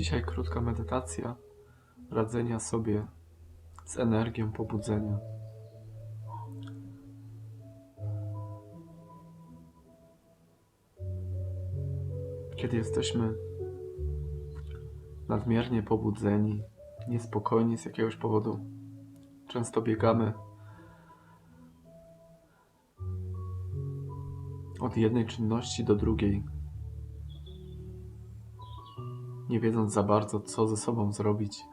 Dzisiaj krótka medytacja radzenia sobie z energią pobudzenia. Kiedy jesteśmy nadmiernie pobudzeni, niespokojni z jakiegoś powodu, często biegamy od jednej czynności do drugiej, nie wiedząc za bardzo, co ze sobą zrobić.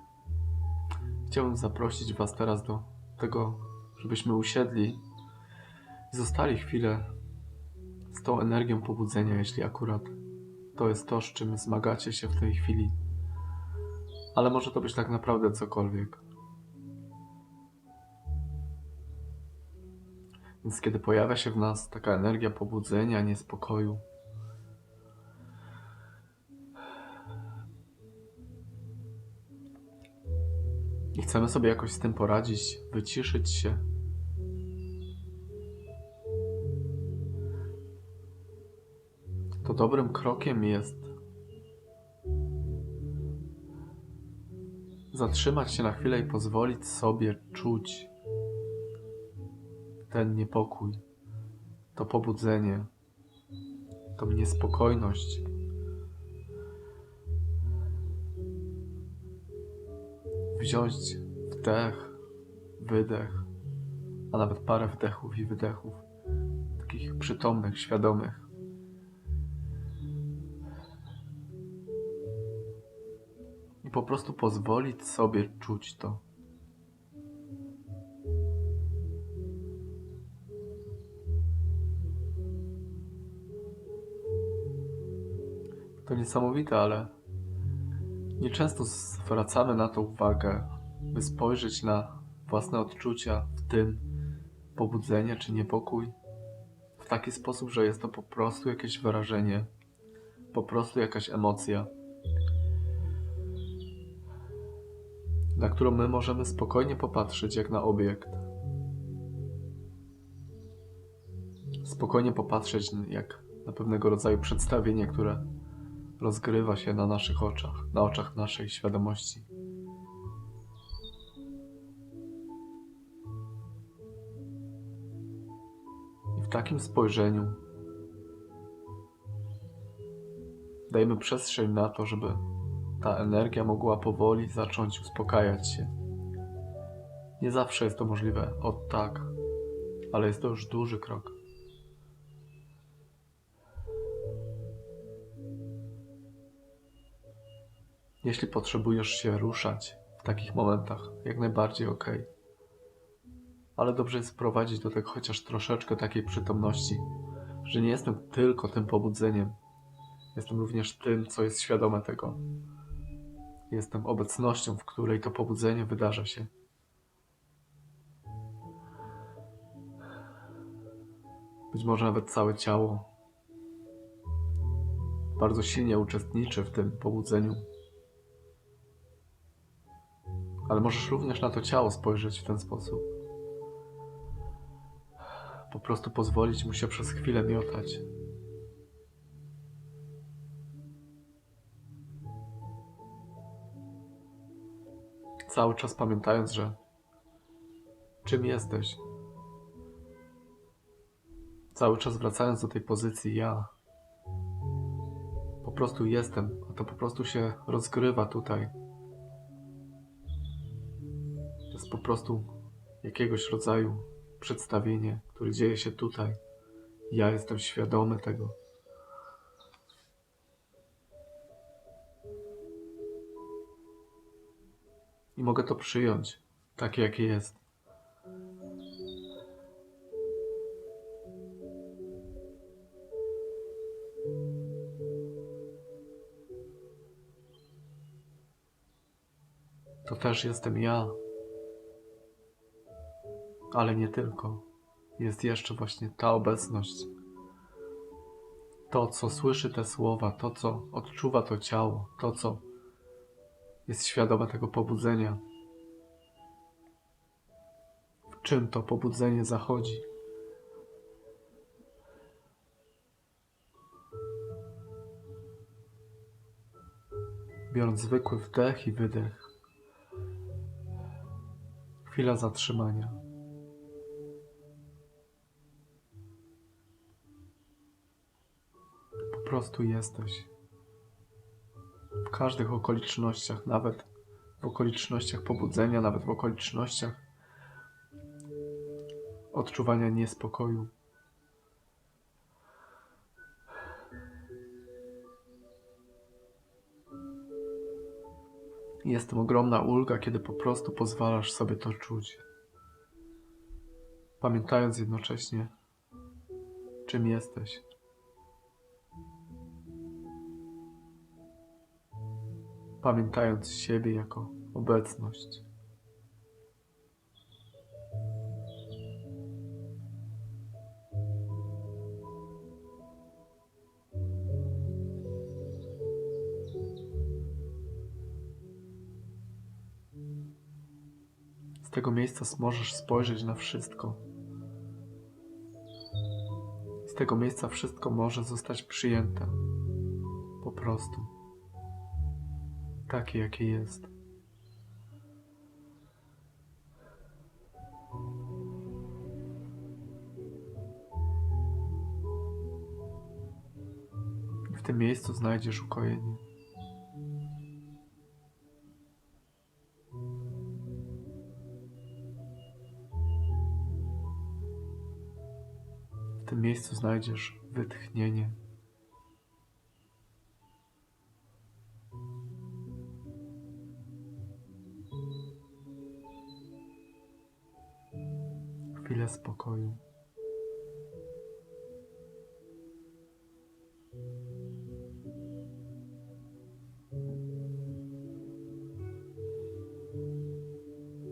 Chciałbym zaprosić Was teraz do tego, żebyśmy usiedli i zostali chwilę z tą energią pobudzenia, jeśli akurat to jest to, z czym zmagacie się w tej chwili. Ale może to być tak naprawdę cokolwiek. Więc kiedy pojawia się w nas taka energia pobudzenia, niespodziu, chcemy sobie jakoś z tym poradzić, wyciszyć się, to dobrym krokiem jest zatrzymać się na chwilę i pozwolić sobie czuć ten niepokój, to pobudzenie, tą niespokojność. Wziąć wdech, wydech, a nawet parę wdechów i wydechów, takich przytomnych, świadomych. I po prostu pozwolić sobie czuć to. To niesamowite, ale nieczęsto zwracamy na to uwagę, by spojrzeć na własne odczucia, w tym pobudzenie czy niepokój, w taki sposób, że jest to po prostu jakieś wyrażenie, po prostu jakaś emocja, na którą my możemy spokojnie popatrzeć jak na obiekt. Spokojnie popatrzeć jak na pewnego rodzaju przedstawienie, które rozgrywa się na naszych oczach, na oczach naszej świadomości. I w takim spojrzeniu dajmy przestrzeń na to, żeby ta energia mogła powoli zacząć uspokajać się. Nie zawsze jest to możliwe od tak, ale jest to już duży krok. Jeśli potrzebujesz się ruszać w takich momentach, jak najbardziej ok. Ale dobrze jest wprowadzić do tego chociaż troszeczkę takiej przytomności, że nie jestem tylko tym pobudzeniem, jestem również tym, co jest świadome tego. Jestem obecnością, w której to pobudzenie wydarza się. Być może nawet całe ciało bardzo silnie uczestniczy w tym pobudzeniu. Ale możesz również na to ciało spojrzeć w ten sposób. Po prostu pozwolić mu się przez chwilę miotać. Cały czas pamiętając, że czym jesteś. Cały czas wracając do tej pozycji ja. Po prostu jestem, a to po prostu się rozgrywa tutaj. To jest po prostu jakiegoś rodzaju przedstawienie, które dzieje się tutaj. Ja jestem świadomy tego. I mogę to przyjąć, takie jakie jest. To też jestem ja. Ale nie tylko. Jest jeszcze właśnie ta obecność. To, co słyszy te słowa, to, co odczuwa to ciało, to, co jest świadome tego pobudzenia. W czym to pobudzenie zachodzi? biorąc zwykły wdech i wydech. Chwila zatrzymania. Prostu jesteś. W każdych okolicznościach, nawet w okolicznościach pobudzenia, nawet w okolicznościach odczuwania niespodziu. Jest to ogromna ulga, kiedy po prostu pozwalasz sobie to czuć. Pamiętając jednocześnie, czym jesteś. Pamiętając siebie jako obecność. Z tego miejsca możesz spojrzeć na wszystko. Z tego miejsca wszystko może zostać przyjęte. Po prostu. Takie, jakie jest. W tym miejscu znajdziesz ukojenie. W tym miejscu znajdziesz wytchnienie. Spokoju.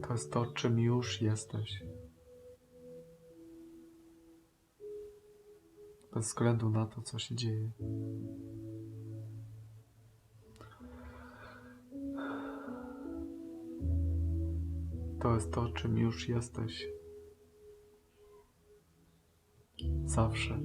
To jest to, czym już jesteś. Bez względu na to, co się dzieje. To jest to, czym już jesteś. zawsze.